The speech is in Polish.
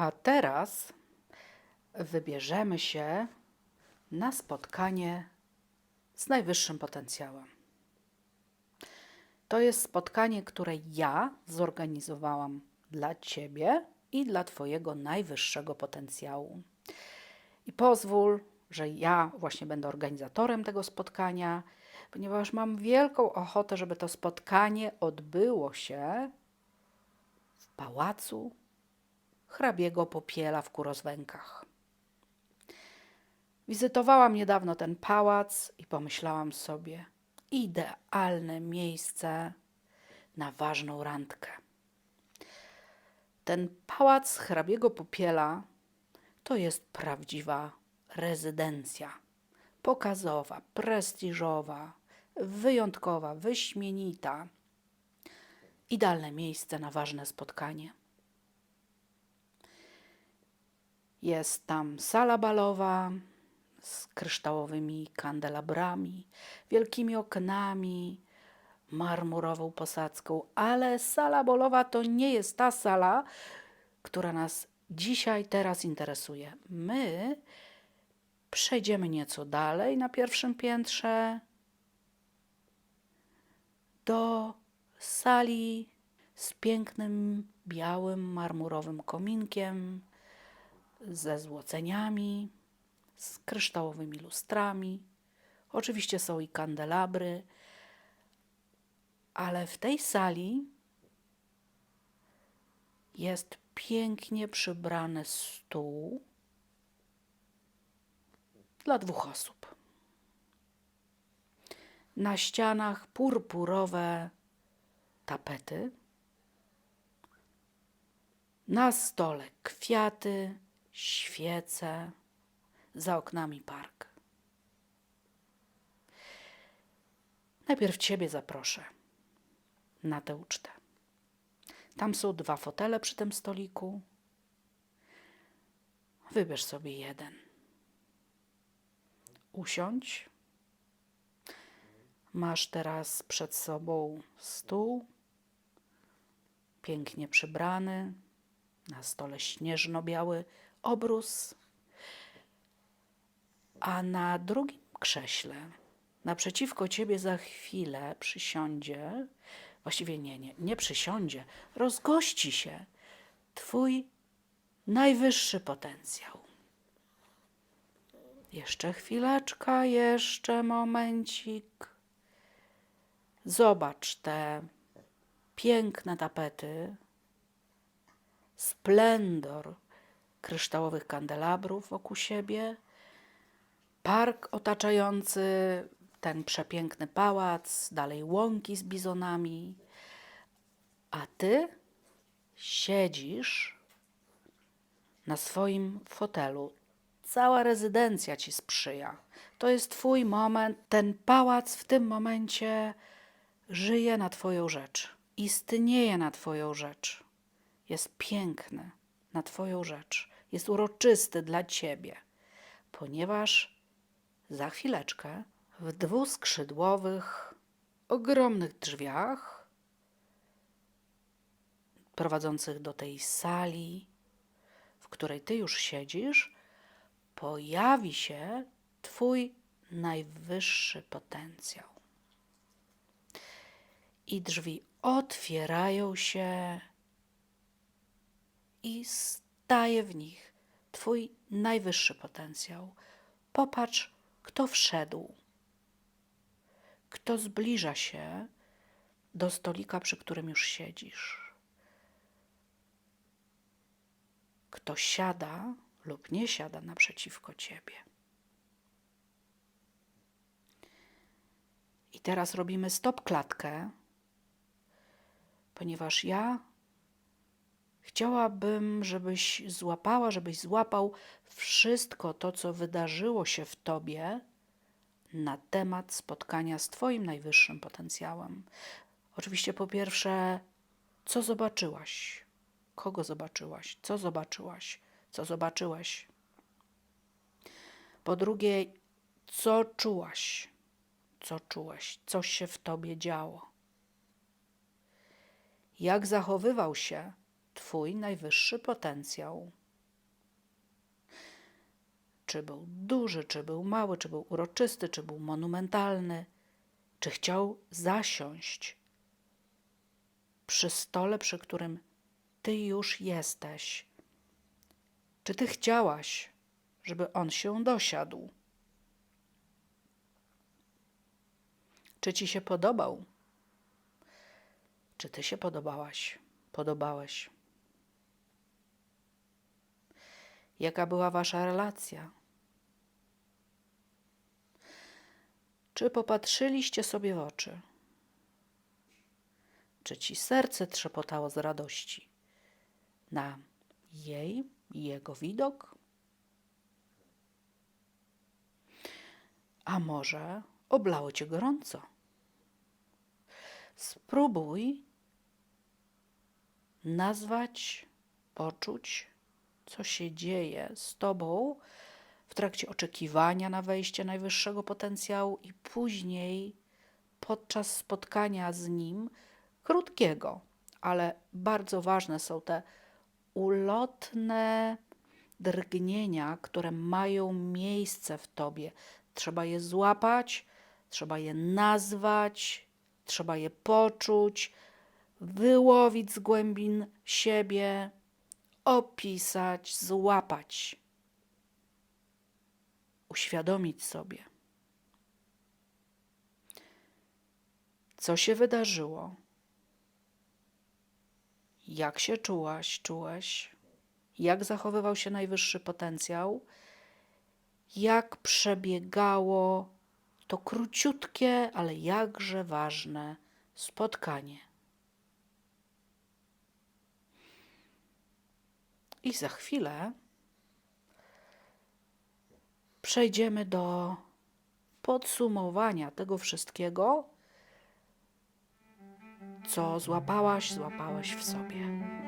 A teraz wybierzemy się na spotkanie z najwyższym potencjałem. To jest spotkanie, które ja zorganizowałam dla Ciebie i dla Twojego najwyższego potencjału. I pozwól, że ja właśnie będę organizatorem tego spotkania, ponieważ mam wielką ochotę, żeby to spotkanie odbyło się w pałacu hrabiego Popiela w Kurozwękach. Wizytowałam niedawno ten pałac i pomyślałam sobie, idealne miejsce na ważną randkę. Ten pałac hrabiego Popiela to jest prawdziwa rezydencja. Pokazowa, prestiżowa, wyjątkowa, wyśmienita. Idealne miejsce na ważne spotkanie. Jest tam sala balowa z kryształowymi kandelabrami, wielkimi oknami, marmurową posadzką, ale sala balowa to nie jest ta sala, która nas dzisiaj, teraz interesuje. My przejdziemy nieco dalej na pierwszym piętrze do sali z pięknym białym marmurowym kominkiem, ze złoceniami, z kryształowymi lustrami. Oczywiście są i kandelabry, ale w tej sali jest pięknie przybrany stół dla dwóch osób. Na ścianach purpurowe tapety, na stole kwiaty, świece, za oknami park. Najpierw Ciebie zaproszę na tę ucztę. Tam są dwa fotele przy tym stoliku. Wybierz sobie jeden. Usiądź. Masz teraz przed sobą stół, pięknie przybrany, na stole śnieżno-biały obrus, a na drugim krześle naprzeciwko ciebie za chwilę przysiądzie, właściwie nie, nie, nie przysiądzie, rozgości się twój najwyższy potencjał. Jeszcze chwileczka, jeszcze momencik. Zobacz te piękne tapety, splendor kryształowych kandelabrów wokół siebie, park otaczający ten przepiękny pałac, dalej łąki z bizonami, a ty siedzisz na swoim fotelu. Cała rezydencja ci sprzyja. To jest twój moment. Ten pałac w tym momencie żyje na twoją rzecz. Istnieje na twoją rzecz. Jest piękny na twoją rzecz. Jest uroczysty dla ciebie, ponieważ za chwileczkę w dwuskrzydłowych, ogromnych drzwiach prowadzących do tej sali, w której ty już siedzisz, pojawi się twój najwyższy potencjał. I drzwi otwierają się i staje w nich twój najwyższy potencjał. Popatrz, kto wszedł, kto zbliża się do stolika, przy którym już siedzisz. Kto siada lub nie siada naprzeciwko ciebie. I teraz robimy stop klatkę, ponieważ ja chciałabym, żebyś złapała, żebyś złapał wszystko to, co wydarzyło się w tobie na temat spotkania z Twoim najwyższym potencjałem. Oczywiście, po pierwsze, co zobaczyłaś? Kogo zobaczyłaś? Co zobaczyłaś? Co zobaczyłeś? Po drugie, co czułaś? Co czułeś? Co się w tobie działo? Jak zachowywał się Twój najwyższy potencjał Czy był duży, czy był mały, czy był uroczysty, czy był monumentalny, czy chciał zasiąść przy stole, przy którym ty już jesteś. Czy ty chciałaś, żeby on się dosiadł? Czy ci się podobał? Czy ty się podobałaś? Podobałeś? Jaka była wasza relacja? Czy popatrzyliście sobie w oczy? Czy ci serce trzepotało z radości na jej i jego widok? A może oblało cię gorąco? Spróbuj nazwać, poczuć, co się dzieje z tobą w trakcie oczekiwania na wejście najwyższego potencjału i później podczas spotkania z nim, krótkiego, ale bardzo ważne są te ulotne drgnienia, które mają miejsce w tobie. Trzeba je złapać, trzeba je nazwać, trzeba je poczuć, wyłowić z głębin siebie, opisać, złapać, uświadomić sobie, co się wydarzyło, jak się czułaś, czułeś, jak zachowywał się najwyższy potencjał, jak przebiegało to króciutkie, ale jakże ważne spotkanie. I za chwilę przejdziemy do podsumowania tego wszystkiego, co złapałaś, złapałeś w sobie.